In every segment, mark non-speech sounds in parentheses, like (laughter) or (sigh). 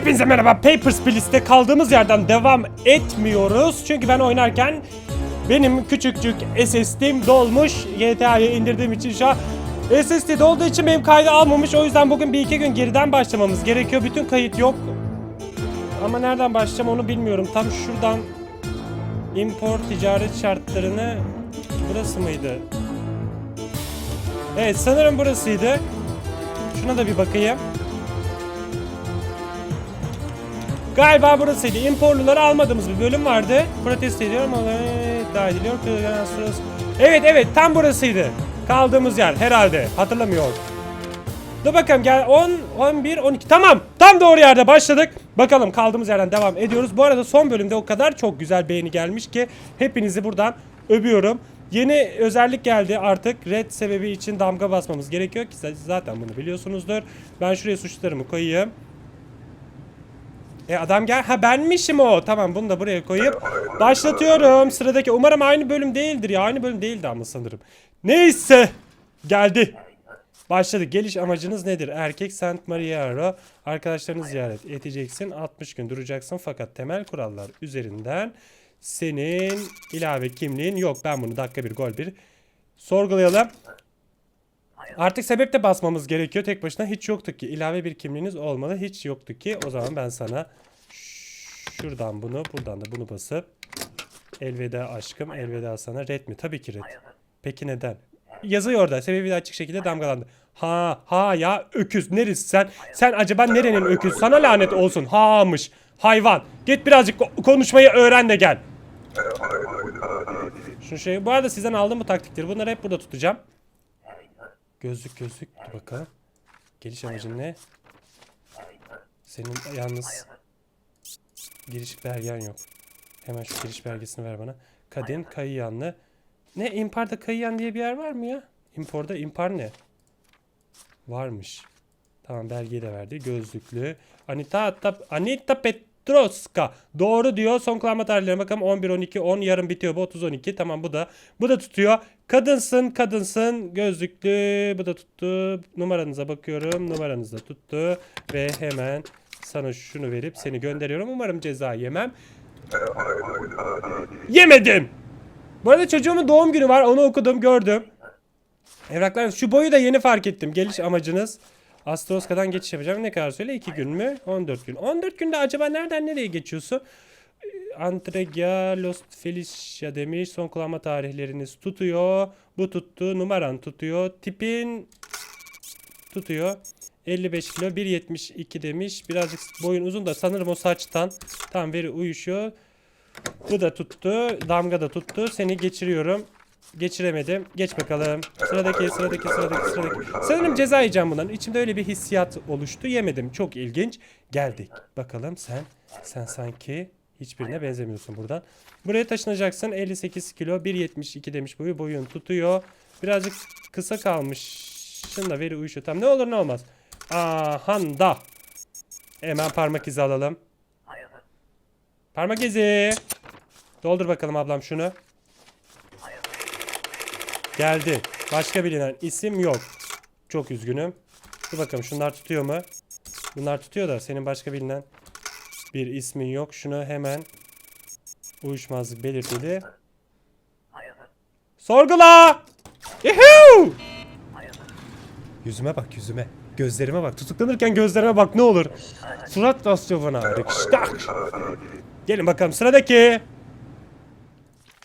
Hepinize merhaba. Papers, Please'te kaldığımız yerden devam etmiyoruz. Çünkü ben oynarken benim küçükcük SSD'm dolmuş. GTA'yı indirdiğim için şu an SSD dolduğu için benim kaydı almamış. O yüzden bugün bir iki gün geriden başlamamız gerekiyor. Bütün kayıt yok. Ama nereden başlayacağım onu bilmiyorum. Tam şuradan import ticaret şartlarını burası mıydı? Evet sanırım burasıydı. Şuna da bir bakayım. Galiba burasıydı. Imporluları almadığımız bir bölüm vardı. Protesto ediyorum ama iddia ediliyor. Evet evet tam burasıydı. Kaldığımız yer herhalde. Hatırlamıyorum. Dur bakalım gel 10, 11, 12 tamam tam doğru yerde başladık. Bakalım kaldığımız yerden devam ediyoruz. Bu arada son bölümde o kadar çok güzel beğeni gelmiş ki hepinizi buradan öpüyorum. Yeni özellik geldi artık red sebebi için damga basmamız gerekiyor ki zaten bunu biliyorsunuzdur. Ben şuraya suçlarımı koyayım. E adam gel. Ha benmişim o. Tamam bunu da buraya koyup başlatıyorum. Sıradaki umarım aynı bölüm değildir ya. Aynı bölüm değildi ama sanırım. Neyse. Geldi. Başladık. Geliş amacınız nedir? Erkek Saint Mariaro. Arkadaşlarını ziyaret edeceksin. 60 gün duracaksın fakat temel kurallar üzerinden senin ilave kimliğin yok. Ben bunu dakika bir gol bir sorgulayalım. Artık sebep de basmamız gerekiyor. Tek başına hiç yoktu ki. İlave bir kimliğiniz olmalı. Hiç yoktu ki. O zaman ben sana şuradan bunu, buradan da bunu basıp elveda aşkım, elveda sana. Red mi? Tabii ki red. Peki neden? Yazıyor orada. Sebebi de açık şekilde damgalandı. Ha, ha ya öküz. Neresi sen? Sen acaba nerenin öküz? Sana lanet olsun. Hamış. Hayvan. Git birazcık ko- konuşmayı öğren de gel. Şu şey. Bu arada sizden aldığım bu taktikleri. Bunları hep burada tutacağım. Gözlük gözlük. Dur bakalım. Geliş amacın ne? Senin yalnız giriş belgen yok. Hemen şu giriş belgesini ver bana. Kadın Kayıyanlı. Ne Impar'da Kayıyan diye bir yer var mı ya? Impor'da Impar ne? Varmış. Tamam belgeyi de verdi. Gözlüklü. Anita Anita, Anita Petroska. Doğru diyor. Son kullanma tarihlerine bakalım. 11 12 10 yarın bitiyor bu 30 12. Tamam bu da. Bu da tutuyor. Kadınsın, kadınsın. Gözlüklü. Bu da tuttu. Numaranıza bakıyorum. Numaranız da tuttu ve hemen sana şunu verip seni gönderiyorum. Umarım ceza yemem. Yemedim. Bu arada çocuğumun doğum günü var. Onu okudum, gördüm. Evraklar şu boyu da yeni fark ettim. Geliş amacınız Astroska'dan geçiş yapacağım. Ne kadar söyle? 2 gün mü? 14 gün. 14 günde acaba nereden nereye geçiyorsun? Ee, Antregia Los Felicia demiş. Son kullanma tarihleriniz tutuyor. Bu tuttu. Numaran tutuyor. Tipin tutuyor. 55 kilo 1.72 demiş. Birazcık boyun uzun da sanırım o saçtan. Tam veri uyuşuyor. Bu da tuttu. Damga da tuttu. Seni geçiriyorum. Geçiremedim. Geç bakalım. Sıradaki, sıradaki, sıradaki, sıradaki. Sanırım ceza yiyeceğim bundan. İçimde öyle bir hissiyat oluştu. Yemedim. Çok ilginç. Geldik. Bakalım sen, sen sanki hiçbirine benzemiyorsun buradan. Buraya taşınacaksın. 58 kilo, 1.72 demiş boyu. Boyun tutuyor. Birazcık kısa kalmış. Şunda veri uyuşuyor. Tam ne olur ne olmaz. Ahanda. Hemen parmak izi alalım. Parmak izi. Doldur bakalım ablam şunu. Geldi. Başka bilinen isim yok. Çok üzgünüm. Dur bakalım şunlar tutuyor mu? Bunlar tutuyor da senin başka bilinen bir ismin yok. Şunu hemen uyuşmazlık belirtili. Sorgula! Yuhuu! Yüzüme bak yüzüme. Gözlerime bak. Tutuklanırken gözlerime bak ne olur. Surat rastlıyor bana. Rikştak. Gelin bakalım sıradaki.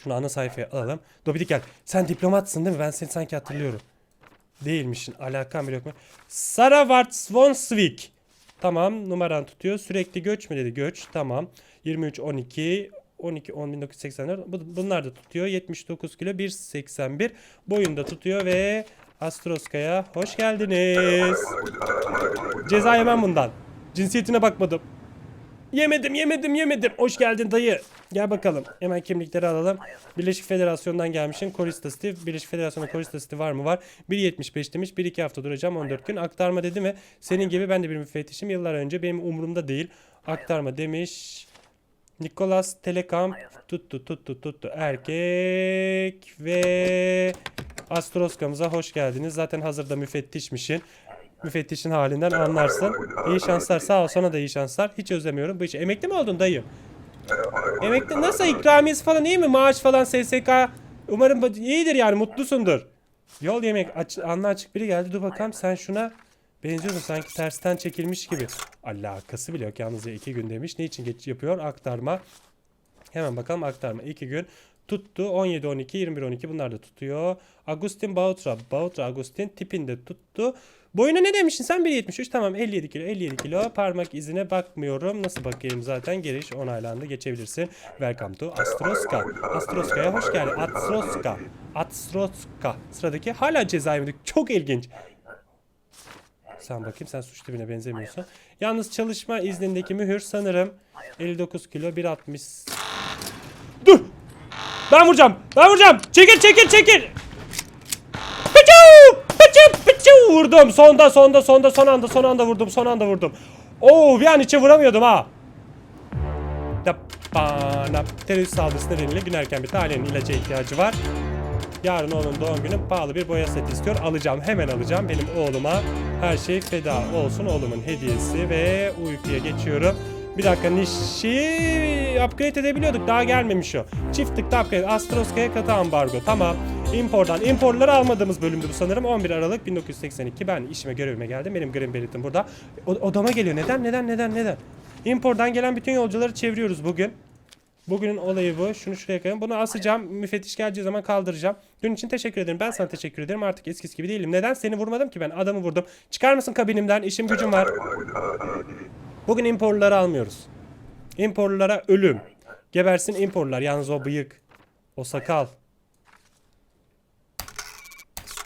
Şunu ana sayfaya alalım. Dobidik gel. Sen diplomatsın değil mi? Ben seni sanki hatırlıyorum. Değilmişsin. Alakan bile yok? Saravart Svonsvik. Tamam numaran tutuyor. Sürekli göç mü dedi? Göç. Tamam. 23 12 12 10 1984. Bu- Bunlar da tutuyor. 79 kilo 181 boyunda tutuyor ve Astroska'ya hoş geldiniz. Ceza yemem bundan. Cinsiyetine bakmadım. Yemedim yemedim yemedim. Hoş geldin dayı. Gel bakalım. Hemen kimlikleri alalım. Birleşik Federasyon'dan gelmişsin. Korista Steve. Birleşik Federasyon'da Korista Steve var mı? Var. 1.75 demiş. 1-2 hafta duracağım 14 gün. Aktarma dedi mi? Senin gibi ben de bir müfettişim. Yıllar önce benim umurumda değil. Aktarma demiş. Nicholas Telekamp tuttu tuttu tuttu erkek ve Astroska'mıza hoş geldiniz. Zaten hazırda müfettişmişsin. Müfettişin halinden anlarsın. İyi şanslar sağ ol sana da iyi şanslar. Hiç özlemiyorum bu işi. Emekli mi oldun dayı? Emekli nasıl ikramiyesi falan iyi mi? Maaş falan SSK. Umarım iyidir yani mutlusundur. Yol yemek aç, anla açık biri geldi. Dur bakalım sen şuna benziyorsun sanki tersten çekilmiş gibi. Alakası bile yok yalnız ya iki gün demiş. Ne için geç yapıyor? Aktarma. Hemen bakalım aktarma. 2 gün tuttu. 17, 12, 21, 12 bunlar da tutuyor. Agustin Bautra. Bautra Agustin tipinde tuttu. Boyuna ne demiştin sen? 1.73 tamam 57 kilo 57 kilo. Parmak izine bakmıyorum. Nasıl bakayım zaten? Giriş onaylandı. Geçebilirsin. Welcome to Astroska Astroska'ya hoş geldin. Astroska Astroska sıradaki hala cezaevinde çok ilginç. Sen bakayım sen suç tipine benzemiyorsun. Yalnız çalışma iznindeki mühür sanırım 59 kilo 1.60 dur ben vuracağım ben vuracağım çekil çekil çekil Pıçı! Pıçı! Pıçı! Vurdum. Sonda sonda sonda son anda son anda vurdum. Son anda vurdum. Oo bir an içe vuramıyordum ha. Dapana. Terörist saldırısı nedeniyle gün erken bir talihin ilaca ihtiyacı var. Yarın onun doğum günü pahalı bir boya seti istiyor. Alacağım hemen alacağım. Benim oğluma her şey feda olsun. Oğlumun hediyesi ve uykuya geçiyorum. Bir dakika Nişi upgrade edebiliyorduk. Daha gelmemiş o. Çift tıkta upgrade. Astroska'ya katı ambargo. Tamam. Import'dan. Importları almadığımız bölümdü bu sanırım. 11 Aralık 1982. Ben işime görevime geldim. Benim Green Bellet'im burada. O- odama geliyor. Neden? Neden? Neden? Neden? Import'dan gelen bütün yolcuları çeviriyoruz bugün. Bugünün olayı bu. Şunu şuraya koyalım. Bunu asacağım. Müfettiş geleceği zaman kaldıracağım. Dün için teşekkür ederim. Ben sana teşekkür ederim. Artık eskisi gibi değilim. Neden? Seni vurmadım ki ben. Adamı vurdum. Çıkar mısın kabinimden? İşim gücüm var. Bugün imporluları almıyoruz. İmporlulara ölüm. Gebersin imporlular. Yalnız o bıyık. O sakal.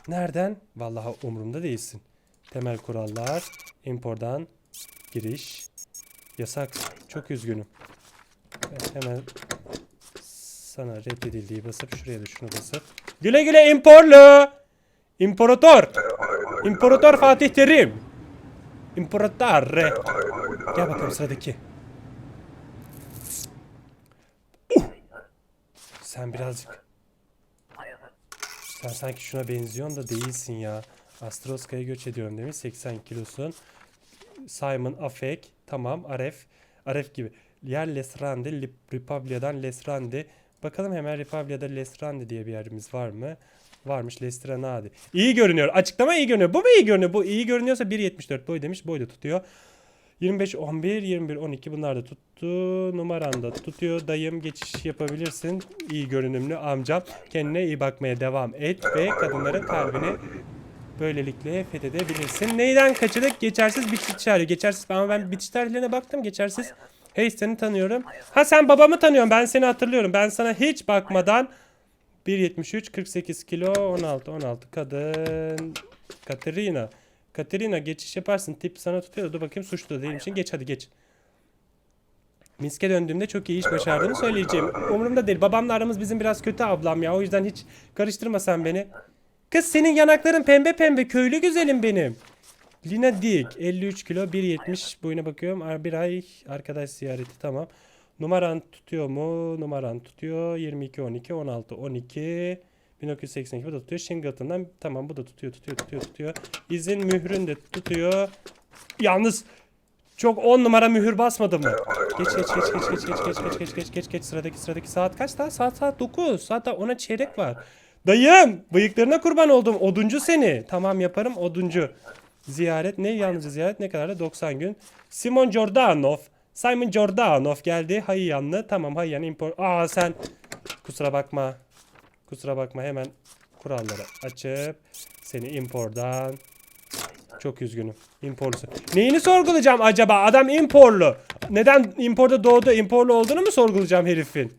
Nereden? Vallahi umurumda değilsin. Temel kurallar. Impordan giriş. Yasak. Çok üzgünüm. Evet, hemen sana reddedildiği basıp şuraya da şunu basıp. Güle güle imporlu. İmparator. İmparator Fatih Terim. İmparator. Gel bakalım sıradaki. Uh! Sen birazcık sen sanki şuna benziyorsun da değilsin ya. Astroska'ya göç ediyorum demiş. 80 kilosun. Simon Afek. Tamam. Aref. Aref gibi. Yer Lesrande. Republia'dan Lesrande. Bakalım hemen Republia'da Lesrande diye bir yerimiz var mı? Varmış Lestranade. İyi görünüyor. Açıklama iyi görünüyor. Bu mu iyi görünüyor? Bu iyi görünüyorsa 1.74 boy demiş. Boy da tutuyor. 25, 11, 21, 12 bunlar da tuttu. Numaran da tutuyor. Dayım geçiş yapabilirsin. İyi görünümlü amcam. Kendine iyi bakmaya devam et ve kadınların kalbini böylelikle fethedebilirsin. Neyden kaçırdık? Geçersiz bitiş tarihi. Geçersiz ama ben bitiş tarihlerine baktım. Geçersiz. Hey seni tanıyorum. Ha sen babamı tanıyorsun. Ben seni hatırlıyorum. Ben sana hiç bakmadan 1.73 48 kilo 16 16 kadın Katerina Katerina geçiş yaparsın tip sana tutuyor dur bakayım suçlu da değilmişsin geç hadi geç Minsk'e döndüğümde çok iyi iş başardığını söyleyeceğim. Umurumda değil. Babamla aramız bizim biraz kötü ablam ya. O yüzden hiç karıştırma sen beni. Kız senin yanakların pembe pembe. Köylü güzelim benim. Lina Dik. 53 kilo 1.70 boyuna bakıyorum. Bir ay arkadaş ziyareti tamam. Numaran tutuyor mu? Numaran tutuyor. 22, 12, 16, 12. 1982 bu da tutuyor. Shingleton'dan tamam bu da tutuyor tutuyor tutuyor tutuyor. İzin mührün de tutuyor. Yalnız çok 10 numara mühür basmadım mı? Geç geç geç geç geç geç geç geç geç geç geç geç sıradaki sıradaki saat kaç daha? Saat saat 9. Saat daha 10'a çeyrek var. Dayım bıyıklarına kurban oldum. Oduncu seni. Tamam yaparım oduncu. Ziyaret ne yalnızca ziyaret ne kadar da 90 gün. Simon Jordanov. Simon Jordanov geldi. Hayyanlı. Tamam Hayyan import. Aa sen kusura bakma. Kusura bakma hemen kuralları açıp seni impordan çok üzgünüm. Imporlusu. Neyini sorgulayacağım acaba? Adam imporlu. Neden imporda doğdu? Imporlu olduğunu mu sorgulayacağım herifin?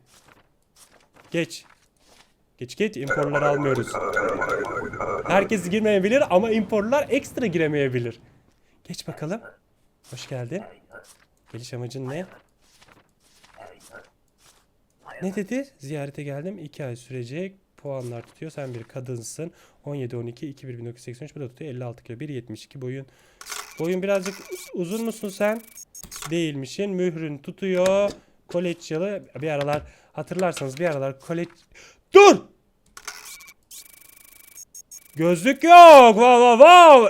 Geç. Geç geç. Imporluları almıyoruz. Herkes girmeyebilir ama imporlular ekstra giremeyebilir. Geç bakalım. Hoş geldin. Geliş amacın ne? Ne dedi? Ziyarete geldim. 2 ay sürecek. Puanlar tutuyor. Sen bir kadınsın. 17 12 21 1983 bu da tutuyor. 56 kilo 1.72 boyun. Boyun birazcık uzun musun sen? Değilmişin. Mührün tutuyor. Koleçyalı bir aralar hatırlarsanız bir aralar koleç Dur! Gözlük yok. Vav vav vav.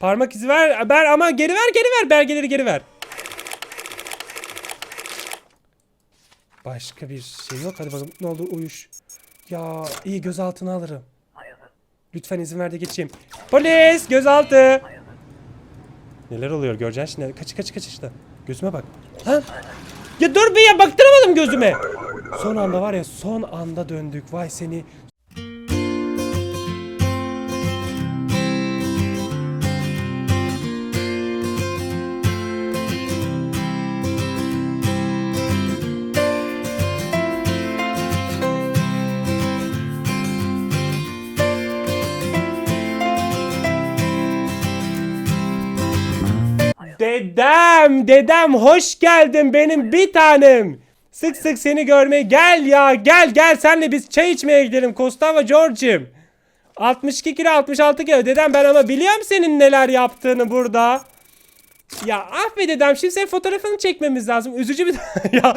Parmak izi ver. Ber ama geri ver geri ver. Belgeleri geri ver. Başka bir şey yok. Hadi bakalım ne olur uyuş. Ya iyi gözaltına alırım. Lütfen izin ver de geçeyim. Polis gözaltı. Neler oluyor göreceksin şimdi. Kaç kaç kaç işte. Gözüme bak. Lan. Ya dur bir ya baktıramadım gözüme. Son anda var ya son anda döndük. Vay seni. Dedem, dedem hoş geldin benim bir tanem. Sık sık seni görmeye gel ya gel gel senle biz çay içmeye gidelim Kostava George'im. 62 kilo 66 kilo dedem ben ama biliyorum senin neler yaptığını burada. Ya be dedem şimdi senin fotoğrafını çekmemiz lazım. Üzücü bir (laughs) ya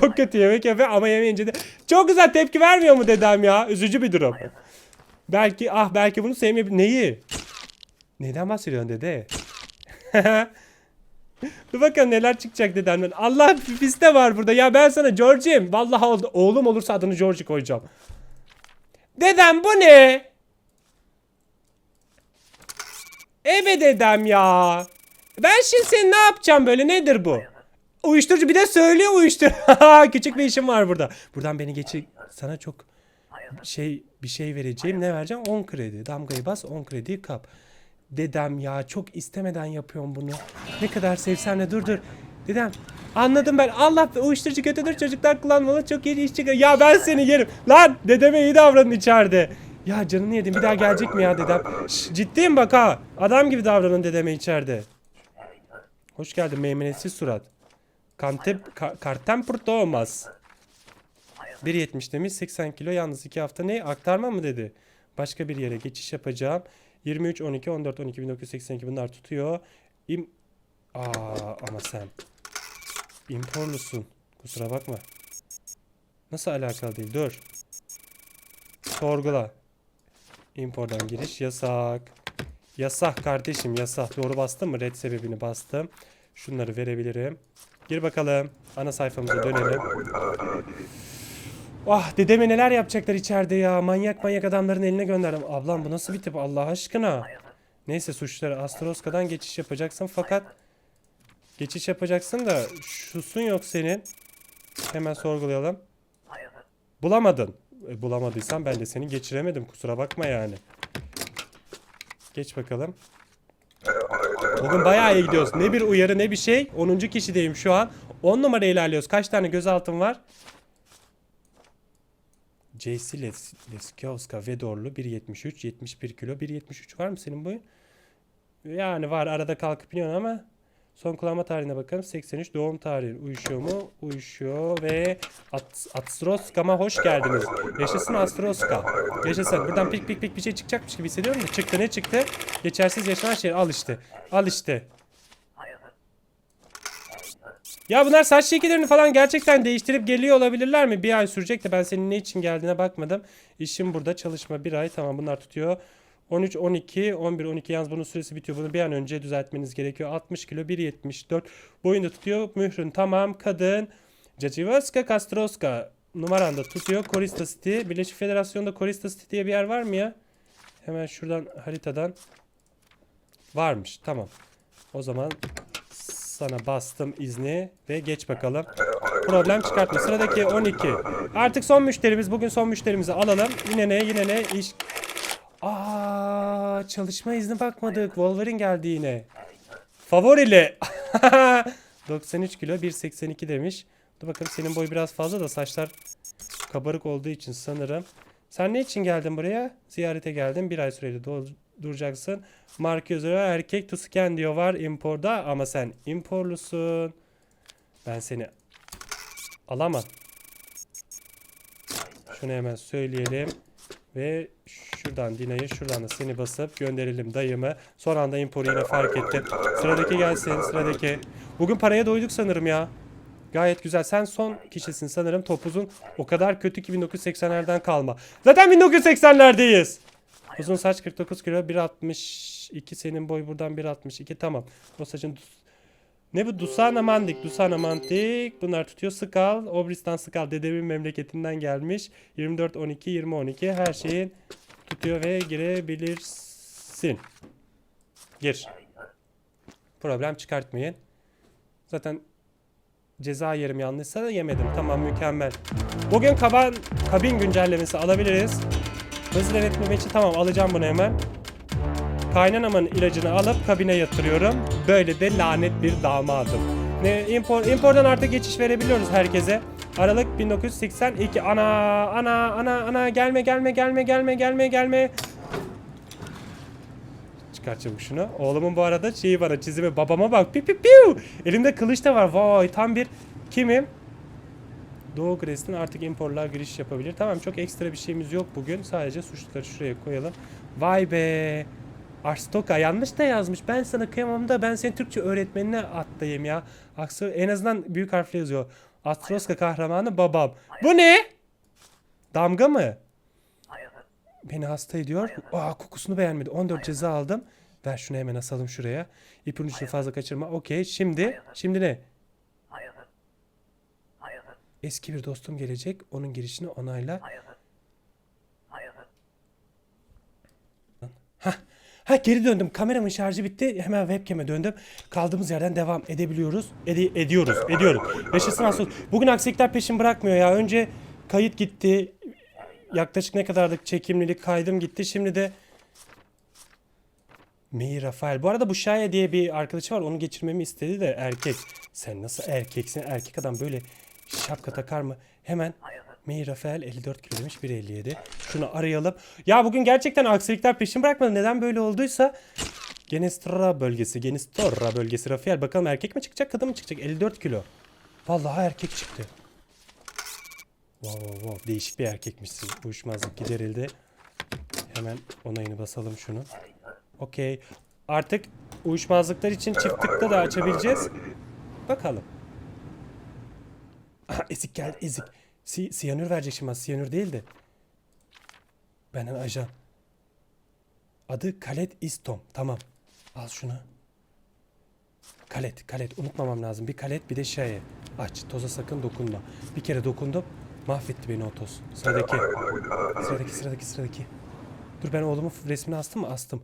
çok kötü yemek yapıyor ama yemeyince de çok güzel tepki vermiyor mu dedem ya? Üzücü bir durum. Belki ah belki bunu sevmeyebilir. Neyi? Neden bahsediyorsun dede? (laughs) Dur bakalım neler çıkacak dedemden. Allah piste var burada. Ya ben sana George'im. Vallahi oldu. Oğlum olursa adını George koyacağım. Dedem bu ne? Ebe dedem ya. Ben şimdi seni ne yapacağım böyle nedir bu? Uyuşturucu bir de söylüyor uyuşturucu. (laughs) Küçük bir işim var burada. Buradan beni geçir. Sana çok şey bir şey vereceğim. Ne vereceğim? 10 kredi. Damgayı bas 10 krediyi kap. Dedem ya çok istemeden yapıyorum bunu. Ne kadar sevsen de dur dur. Dedem anladım ben. Allah uyuşturucu kötüdür çocuklar kullanmalı çok iyi iş çıkıyor. Ya ben seni yerim. Lan dedeme iyi davranın içeride. Ya canını yedim bir daha gelecek mi ya dedem? Şş, ciddiyim bak ha. Adam gibi davranın dedeme içeride. Hoş geldin meymenetsiz surat. Kantep, ka, kartempurta olmaz. 1.70 demiş 80 kilo yalnız 2 hafta ne aktarma mı dedi. Başka bir yere geçiş yapacağım. 23, 12, 14, 12, 1982 bunlar tutuyor. İm... Aa ama sen. İmporlusun. Kusura bakma. Nasıl alakalı değil? Dur. Sorgula. İmpordan giriş yasak. Yasak kardeşim yasak. Doğru bastım mı? Red sebebini bastım. Şunları verebilirim. Gir bakalım. Ana sayfamıza dönelim. Ah dedeme neler yapacaklar içeride ya. Manyak manyak adamların eline gönderdim. Ablam bu nasıl bir tip Allah aşkına. Neyse suçları Astroska'dan geçiş yapacaksın fakat geçiş yapacaksın da şusun yok senin. Hemen sorgulayalım. Bulamadın. E, bulamadıysan ben de seni geçiremedim. Kusura bakma yani. Geç bakalım. Bugün bayağı iyi gidiyoruz. Ne bir uyarı ne bir şey. 10. kişideyim şu an. 10 numara ilerliyoruz. Kaç tane gözaltım var? JC Les Leskowska Vedorlu 1.73 71 kilo 1.73 var mı senin boyun? Yani var arada kalkıp iniyorsun ama son kullanma tarihine bakalım 83 doğum tarihi uyuşuyor mu? Uyuşuyor ve At Astroska'ma hoş geldiniz. Yaşasın Astroska. Yaşasın. Buradan pik pik pik bir şey çıkacakmış gibi hissediyorum da çıktı ne çıktı? Geçersiz yaşanan şey al işte. Al işte. Ya bunlar saç şekillerini falan gerçekten değiştirip geliyor olabilirler mi? Bir ay sürecek de ben senin ne için geldiğine bakmadım. İşim burada çalışma bir ay tamam bunlar tutuyor. 13, 12, 11, 12 yalnız bunun süresi bitiyor. Bunu bir an önce düzeltmeniz gerekiyor. 60 kilo 1.74 boyunda tutuyor. Mührün tamam kadın. Cacivaska Kastroska numaranda tutuyor. Korista City. Birleşik Federasyon'da Korista City diye bir yer var mı ya? Hemen şuradan haritadan. Varmış tamam. O zaman sana bastım izni ve geç bakalım. Problem çıkartma. Sıradaki 12. Artık son müşterimiz. Bugün son müşterimizi alalım. Yine ne yine ne iş. Aa çalışma izni bakmadık. Wolverine geldi yine. Favorili. (laughs) 93 kilo 1.82 demiş. Dur bakalım senin boy biraz fazla da saçlar kabarık olduğu için sanırım. Sen ne için geldin buraya? Ziyarete geldin. Bir ay süreli duracaksın. Marka üzere erkek to diyor var imporda ama sen imporlusun. Ben seni alamam. Şunu hemen söyleyelim. Ve şuradan Dina'yı şuradan da seni basıp gönderelim dayımı. Son anda imporu yine fark ettim. Sıradaki gelsin sıradaki. Bugün paraya doyduk sanırım ya. Gayet güzel. Sen son kişisin sanırım. Topuzun o kadar kötü ki 1980'lerden kalma. Zaten 1980'lerdeyiz. Uzun saç 49 kilo 1.60 2 senin boy buradan 1.62 tamam. O saçın ne bu? Dusana Mandik. Dusana Mandik. Bunlar tutuyor. Skal. Obristan Skal. Dedemin memleketinden gelmiş. 24, 12, 20, 12. Her şeyin tutuyor ve girebilirsin. Gir. Problem çıkartmayın. Zaten ceza yerim yanlışsa da yemedim. Tamam mükemmel. Bugün kaban, kabin güncellemesi alabiliriz. Hızlı denetleme için tamam alacağım bunu hemen. Kaynanamın ilacını alıp kabine yatırıyorum. Böyle de lanet bir damadım. Ne impor impordan artık geçiş verebiliyoruz herkese. Aralık 1982. Ana ana ana ana gelme gelme gelme gelme gelme gelme. Çıkar çabuk şunu. Oğlumun bu arada şeyi var çizimi. Babama bak. Piu piu piu. Elimde kılıç da var. Vay tam bir kimim? Doğu Gres'in artık imporlar giriş yapabilir. Tamam çok ekstra bir şeyimiz yok bugün. Sadece suçluları şuraya koyalım. Vay be. Arstoka yanlış da yazmış. Ben sana kıyamam da ben senin Türkçe öğretmenine attayım ya. Aksı en azından büyük harfle yazıyor. Astroska kahramanı babam. Bu ne? Damga mı? Beni hasta ediyor. Aa kokusunu beğenmedi. 14 ceza aldım. Ver şunu hemen asalım şuraya. İpin ucunu fazla kaçırma. Okey. Şimdi. Şimdi ne? Eski bir dostum gelecek. Onun girişini onayla. Hah. Ha geri döndüm. Kameramın şarjı bitti. Hemen webcam'e döndüm. Kaldığımız yerden devam edebiliyoruz. Ede- ediyoruz. Ediyoruz. Yaşasın asıl. Bugün aksilikler peşin bırakmıyor ya. Önce kayıt gitti. Yaklaşık ne kadarlık çekimlilik kaydım gitti. Şimdi de Meyi Rafael. Bu arada bu Şaya diye bir arkadaşı var. Onu geçirmemi istedi de erkek. Sen nasıl erkeksin? Erkek adam böyle şapka takar mı? Hemen Meyi Rafael 54 kilo demiş 1.57. Şunu arayalım. Ya bugün gerçekten aksilikler peşin bırakmadı. Neden böyle olduysa Genestra bölgesi, Genestora bölgesi Rafael. Bakalım erkek mi çıkacak, kadın mı çıkacak? 54 kilo. Vallahi erkek çıktı. Wow, wow, wow. Değişik bir erkekmiş. Uyuşmazlık giderildi. Hemen onayını basalım şunu. Okey. Artık uyuşmazlıklar için çift tıkta da açabileceğiz. Bakalım. (clears throat) Ezik geldi ezik. Si siyanür verecek şimdi. Siyanür değil de. Benden ajan. Adı Kalet İstom. Tamam. Al şunu. Kalet, kalet. Unutmamam lazım. Bir kalet bir de şeye. Aç. Toza sakın dokunma. Bir kere dokundum. Mahvetti beni o toz. Sıradaki. Sıradaki, sıradaki, sıradaki. Dur ben oğlumun resmini astım mı? Astım.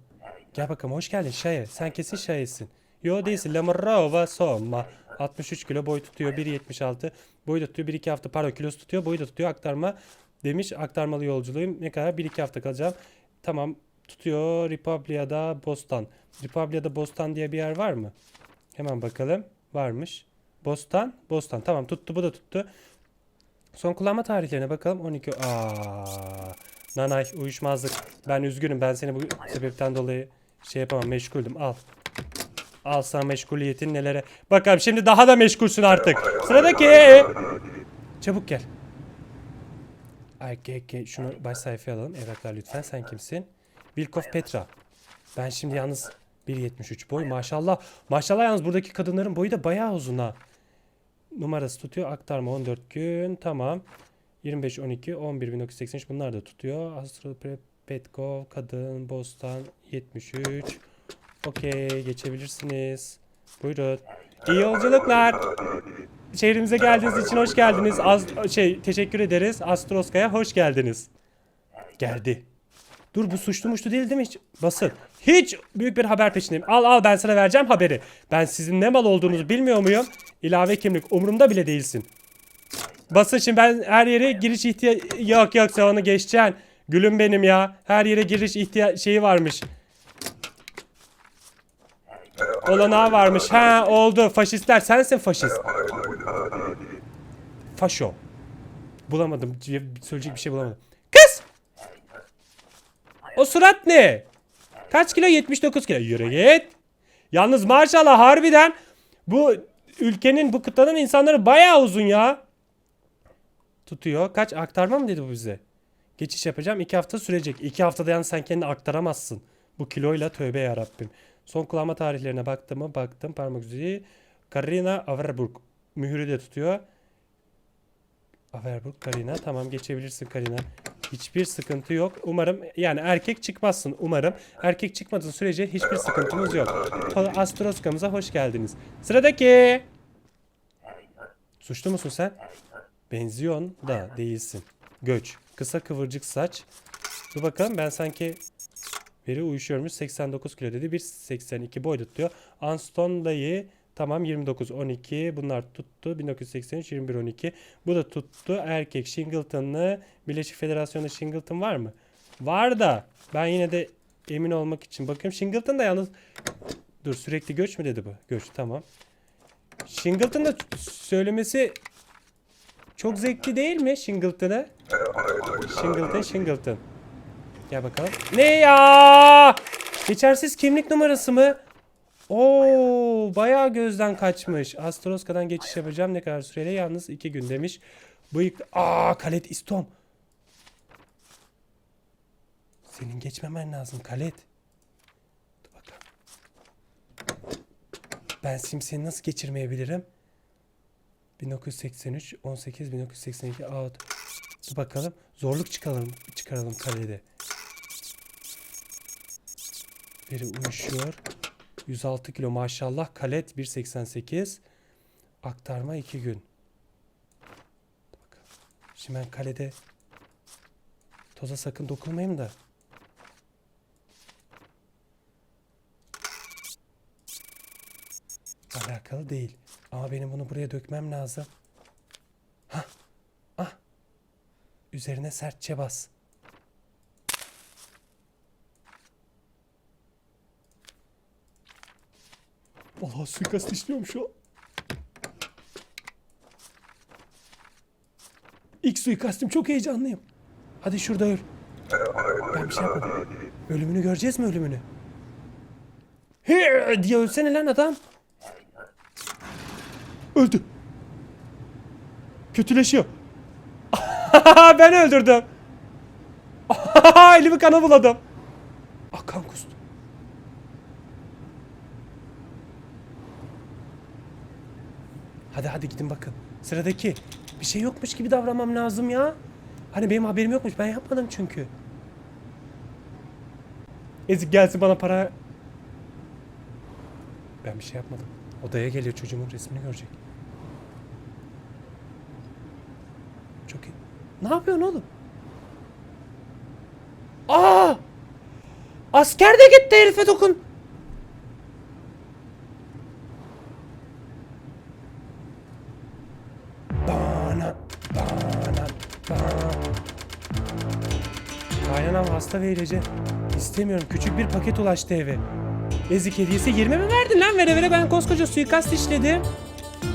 Gel bakalım hoş geldin Şaye. Sen kesin Şaye'sin. Yo değilsin. Lamarova Somma. 63 kilo boy tutuyor. 1.76. Boy da tutuyor. 1-2 hafta pardon kilosu tutuyor. Boyu da tutuyor. Aktarma demiş. Aktarmalı yolculuğum. Ne kadar? 1-2 hafta kalacağım. Tamam. Tutuyor. Republia'da Bostan. Republia'da Bostan diye bir yer var mı? Hemen bakalım. Varmış. Bostan. Bostan. Tamam tuttu. Bu da tuttu. Son kullanma tarihlerine bakalım. 12. Aa. Nanay uyuşmazlık. Ben üzgünüm. Ben seni bu sebepten dolayı şey yapamam. Meşguldüm. Al. Al sana meşguliyetin nelere. Bakalım şimdi daha da meşgulsün artık. Sıradaki. Çabuk gel. Gel. Şunu baş sayfaya alalım. Evraklar lütfen. Sen kimsin? Vilkov Petra. Ben şimdi yalnız 1.73 boy. Maşallah. Maşallah yalnız buradaki kadınların boyu da bayağı uzun ha. Numarası tutuyor. Aktarma 14 gün. Tamam. 25 12 11 1983 bunlar da tutuyor. Astro Pre- Petkov kadın Bostan 73. Okey geçebilirsiniz. Buyurun. İyi yolculuklar. Şehrimize geldiğiniz için hoş geldiniz. Az şey teşekkür ederiz. Astroska'ya hoş geldiniz. Geldi. Dur bu suçlu muşlu değil değil mi hiç? Basın. Hiç büyük bir haber peşindeyim. Al al ben sana vereceğim haberi. Ben sizin ne mal olduğunuzu bilmiyor muyum? İlave kimlik umurumda bile değilsin. Basın şimdi ben her yere giriş ihtiyaç... Yok yok sen onu geçeceksin. Gülüm benim ya. Her yere giriş ihtiyaç şeyi varmış. Olanağı varmış. Ha oldu. Faşistler sensin faşist. Faşo. Bulamadım. Söyleyecek bir şey bulamadım. Kız! O surat ne? Kaç kilo? 79 kilo. Yürü git. Yalnız maşallah harbiden bu ülkenin bu kıtanın insanları bayağı uzun ya. Tutuyor. Kaç aktarma mı dedi bu bize? Geçiş yapacağım. iki hafta sürecek. İki haftada yalnız sen kendini aktaramazsın. Bu kiloyla tövbe yarabbim. Son kullanma tarihlerine baktım mı? Baktım. Parmak izi. Karina Averburg. Mührü de tutuyor. Averburg Karina. Tamam geçebilirsin Karina. Hiçbir sıkıntı yok. Umarım yani erkek çıkmazsın umarım. Erkek çıkmadığın sürece hiçbir sıkıntımız yok. Astroskamıza hoş geldiniz. Sıradaki. Suçlu musun sen? Benziyon da değilsin. Göç. Kısa kıvırcık saç. Dur bakalım ben sanki veri uyuşuyormuş. 89 kilo dedi. 1.82 boy tutuyor. Anston dayı tamam 29 12 bunlar tuttu. 1983 21 12 bu da tuttu. Erkek Shingleton'lı Birleşik Federasyon'da Shingleton var mı? Var da ben yine de emin olmak için bakıyorum. Shingleton da yalnız dur sürekli göç mü dedi bu? Göç tamam. Shingleton da söylemesi çok zevkli değil mi Shingleton'a? Shingleton, Shingleton. Gel bakalım. Ne ya? Geçersiz kimlik numarası mı? Oo, bayağı gözden kaçmış. Astroska'dan geçiş yapacağım. Ne kadar süreyle? Yalnız iki gün demiş. Bıyık... Aa, Kalet İstom. Senin geçmemen lazım Kalet. Dur bakalım. Ben seni nasıl geçirmeyebilirim? 1983, 18, 1982 out. Dur bakalım. Zorluk çıkaralım, çıkaralım kalede. Biri uyuşuyor. 106 kilo maşallah. Kalet 1.88. Aktarma 2 gün. Şimdi ben kalede toza sakın dokunmayayım da. Alakalı değil. Ama benim bunu buraya dökmem lazım. Hah. Ah. Üzerine sertçe bas. Vallahi suikast işliyorum şu an. İlk suikastım çok heyecanlıyım. Hadi şurada öl. Ben bir şey yapmadım. Ölümünü göreceğiz mi ölümünü? He diye ölsene lan adam. Öldü. Kötüleşiyor. (laughs) ben öldürdüm. (laughs) Elimi kana buladım. Ah kan kustu. Hadi hadi gidin bakın. Sıradaki. Bir şey yokmuş gibi davranmam lazım ya. Hani benim haberim yokmuş. Ben yapmadım çünkü. Ezik gelsin bana para. Ben bir şey yapmadım. Odaya geliyor çocuğumun resmini görecek. Çok iyi. Ne yapıyorsun oğlum? Aa! Asker de gitti herife dokun. Hasta ve ilacı. İstemiyorum. Küçük bir paket ulaştı eve. Ezik hediyesi 20 mi verdin lan vere vere ben koskoca suikast işledim.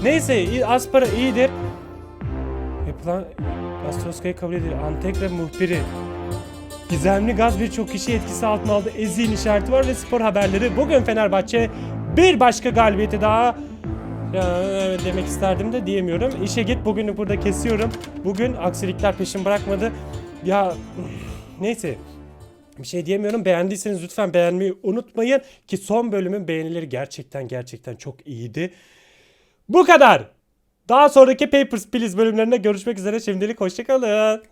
Neyse az para iyidir. Yapılan Astroska'yı kabul ediyor. Antekra muhbiri. Gizemli gaz birçok kişi etkisi altına aldı. Ezin işareti var ve spor haberleri. Bugün Fenerbahçe bir başka galibiyeti daha ya, evet demek isterdim de diyemiyorum. İşe git bugünü burada kesiyorum. Bugün aksilikler peşin bırakmadı. Ya neyse bir şey diyemiyorum. Beğendiyseniz lütfen beğenmeyi unutmayın. Ki son bölümün beğenileri gerçekten gerçekten çok iyiydi. Bu kadar. Daha sonraki Papers, Please bölümlerinde görüşmek üzere. Şimdilik hoşçakalın.